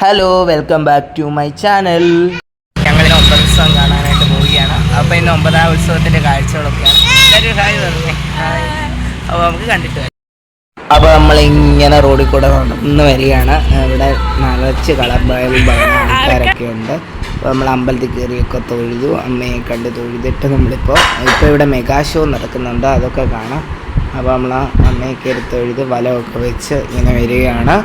Hello welcome back to my channel ഞങ്ങൾ ഇന്ന് ഒമ്പത് ഉത്സവം കാണാനായിട്ട് പോവുകയാണ്. അപ്പോൾ ഇന്ന് ഒമ്പതാം ഉത്സവത്തിന്റെ കാഴ്ചകളൊക്കെയാണ്. എല്ലാവരും ഹായ് പറഞ്ഞു. അപ്പോൾ നമുക്ക് കണ്ടിട്ട് വരാം. അപ്പോൾ നമ്മളിങ്ങനെ റോഡിൽ കൂടെ നടന്ന് വരികയാണ്. ഇവിടെ നിറച്ച് കളർ ബൾബ് ആൾക്കാരൊക്കെ ഉണ്ട്. അപ്പോൾ നമ്മൾ അമ്പലത്തിൽ കയറിയൊക്കെ തൊഴുതു. അമ്മയെ കണ്ട് തൊഴുതിട്ട് നമ്മളിപ്പോൾ ഇപ്പോൾ ഇവിടെ മെഗാ ഷോ നടക്കുന്നുണ്ട്. അതൊക്കെ കാണാം. അപ്പോൾ നമ്മൾ അമ്മയെ കയറി തൊഴുത് വലമൊക്കെ വെച്ച് ഇങ്ങനെ വരികയാണ്.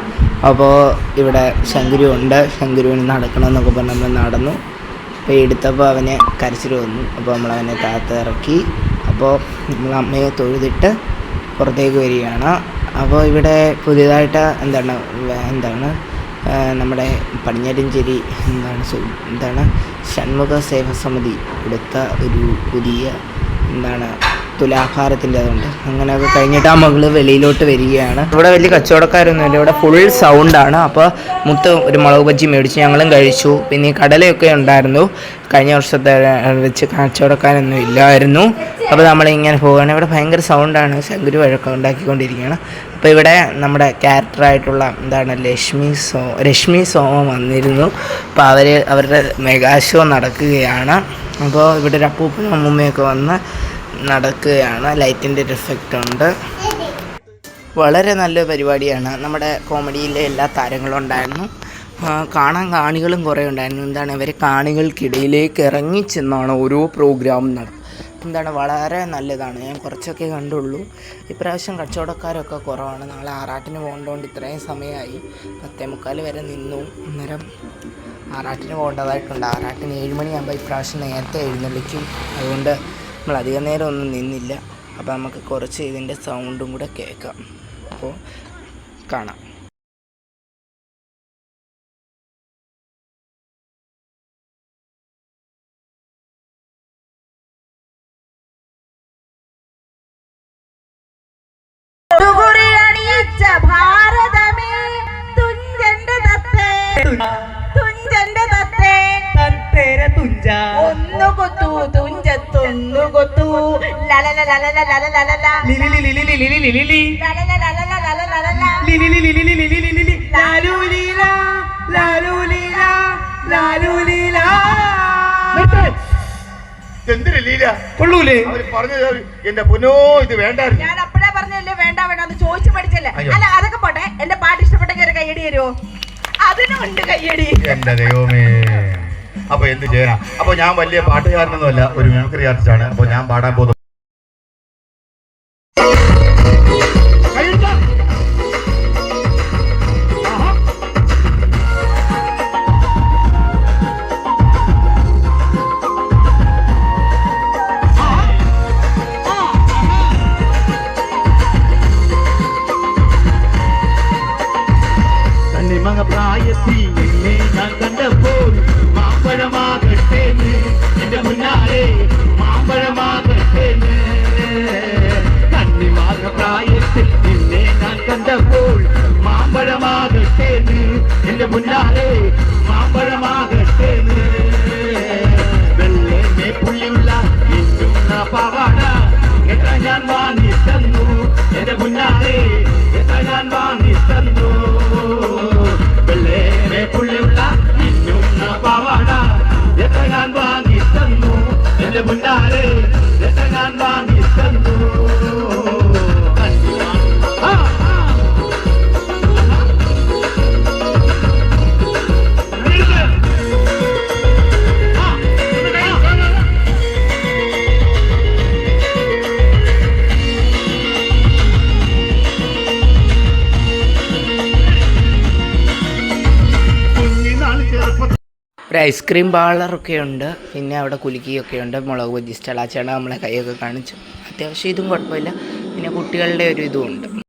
അപ്പോൾ ഇവിടെ ശങ്കുരു ഉണ്ട്. ശങ്കുരുവിന് നടക്കണം എന്നൊക്കെ പറഞ്ഞ് നമ്മൾ നടന്നു. അപ്പോൾ എടുത്തപ്പോൾ അവനെ കരച്ചിൽ വന്നു. അപ്പോൾ താഴത്ത് ഇറക്കി. അപ്പോൾ നമ്മൾ അമ്മയെ തൊഴുതിട്ട് പുറത്തേക്ക് വരികയാണ്. അപ്പോൾ ഇവിടെ പുതിയതായിട്ട് എന്താണ് എന്താണ് നമ്മുടെ പടിഞ്ഞാറ്റിഞ്ചേരി എന്താണ് എന്താണ് ഷൺമുഖ സേവസമിതി എടുത്ത ഒരു പുതിയ എന്താണ് തുലാഭാരത്തിന്റെ അതുകൊണ്ട് അങ്ങനെയൊക്കെ കഴിഞ്ഞിട്ട് ആ മകൾ വെളിയിലോട്ട് വരികയാണ്. ഇവിടെ വലിയ കച്ചവടക്കാരൊന്നുമില്ല ഇവിടെ ഫുൾ സൗണ്ടാണ് അപ്പോൾ മുത്ത് ഒരു മുളക് ബജ്ജി മേടിച്ച് ഞങ്ങളും കഴിച്ചു. പിന്നെ ഈ കടലയൊക്കെ ഉണ്ടായിരുന്നു. കഴിഞ്ഞ വർഷത്തെ വെച്ച് കച്ചവടക്കാരൊന്നും ഇല്ലായിരുന്നു. അപ്പോൾ നമ്മളിങ്ങനെ പോവുകയാണ്. ഇവിടെ ഭയങ്കര സൗണ്ടാണ് ശങ്കുരു വഴക്കം ഉണ്ടാക്കിക്കൊണ്ടിരിക്കുകയാണ്. അപ്പോൾ ഇവിടെ നമ്മുടെ ക്യാരക്ടറായിട്ടുള്ള എന്താണ് ലക്ഷ്മി സോ രശ്മി സോമ വന്നിരുന്നു. അപ്പോൾ അവർ അവരുടെ മെഗാ ഷോ നടക്കുകയാണ്. അപ്പോൾ ഇവിടെ ഒരു അപ്പൂപ്പനും അമ്മൂമ്മയൊക്കെ വന്ന് നടക്കുകയാണ്. ലൈറ്റിന്റെ ഒരു എഫക്റ്റ് ഉണ്ട്. വളരെ നല്ല പരിപാടിയാണ്. നമ്മുടെ കോമഡിയിലെ എല്ലാ താരങ്ങളും ഉണ്ടായിരുന്നു. കാണാൻ കാണികളും കുറേ ഉണ്ടായിരുന്നു. എന്താണ് ഇവർ കാണികൾക്കിടയിലേക്ക് ഇറങ്ങി ചെന്നാണ് ഓരോ പ്രോഗ്രാം നടത്തുന്നത് എന്താണ് വളരെ നല്ലതാണ്. ഞാൻ കുറച്ചൊക്കെ കണ്ടുള്ളൂ. ഇപ്രാവശ്യം കച്ചവടക്കാരൊക്കെ കുറവാണ്. നാളെ ആറാട്ടിന് പോകേണ്ടതുകൊണ്ട് ഇത്രയും സമയമായി പത്തേ മുക്കാൽ വരെ നിന്നു. അന്നേരം ആറാട്ടിന് പോകേണ്ടതായിട്ടുണ്ട്. ആറാട്ടിന് ഏഴ് മണിയാകുമ്പോൾ ഇപ്രാവശ്യം നേരത്തെ എഴുന്നള്ളിക്കും. അതുകൊണ്ട് നമ്മൾ അധികം നേരം ഒന്നും നിന്നില്ല. അപ്പോൾ നമുക്ക് കുറച്ച് ഇതിന്റെ സൗണ്ടും കൂടെ കേൾക്കാം. അപ്പോൾ കാണാം. ഭാരതമേ തുഞ്ചന്റെ തത്തേ. തത്തേരെ തുഞ്ച ഒന്നു കൊത്തു തുഞ്ചത്തൊന്നു കൊത്തു ലലല ലലല ലലലലല ലിലി ലിലി ലിലി ലിലി ലിലി ലിലി ലലല ലലല ലലലലല ലിലി ലിലി ലിലി ലിലി ലിലി ലിലി ലാലു ലീല ലാലു ലീല ലാലു ലീല എന്തിനു ലീല കൊള്ളൂലേ പറഞ്ഞത് എന്റെ പൊന്നോ ഇത് വേണ്ടായിരുന്നു ഞാൻ അപ്പഴേ പറഞ്ഞല്ലേ വേണ്ട ചോദിച്ചു പഠിച്ചല്ലേ അല്ല അതൊക്കെ പോട്ടെ എന്റെ പാട്ട് ഇഷ്ടപ്പെട്ട കയ്യടി തരുമോ അതിനുണ്ട് കയ്യടി എന്റെ ദൈവമേ അപ്പൊ എന്ത് ചെയ്യാനാ? അപ്പൊ ഞാൻ വലിയ പാട്ടുകാരനൊന്നുമല്ല ഒരു മിമിക്രി ആർട്ടിസ്റ്റ് ആണ്. അപ്പൊ ഞാൻ പാടാൻ പോകുന്നു കണ്ണിമങ്ങ പ്രായത്തിൽ കണ്ടപ്പോൾ മാമ്പഴമാകട്ടെ എന്റെ മുന്നാലെ മാമ്പഴമാകട്ടെ വെള്ളേ പുള്ളിയുള്ള പാവാട എത്ര ഞാൻ വാങ്ങി തന്നു എന്റെ മുന്നാലെ എത്ര ഞാൻ വാങ്ങി തന്നു വെള്ളേ പുള്ളിയുള്ള പാവാട എത്ര ഞാൻ വാങ്ങി തന്നു എന്റെ മുന്നാലെ ഒരു ഐസ്ക്രീം പാർലറൊക്കെ ഉണ്ട്. പിന്നെ അവിടെ കുലുക്കിയൊക്കെ ഉണ്ട്. മുളക് സ്റ്റാൾ ആ നമ്മളെ കൈയൊക്കെ കാണിച്ചു. അത്യാവശ്യം ഇതും കുഴപ്പമില്ല. പിന്നെ കുട്ടികളുടെ ഒരു ഇതും ഉണ്ട്.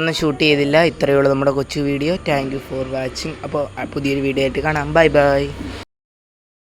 ഒന്നും ഷൂട്ട് ചെയ്തില്ല. ഇത്രയേ ഉള്ളൂ നമ്മുടെ കൊച്ചു video thank you for watching അപ്പോൾ പുതിയൊരു വീഡിയോ ആയിട്ട് കാണാം. Bye bye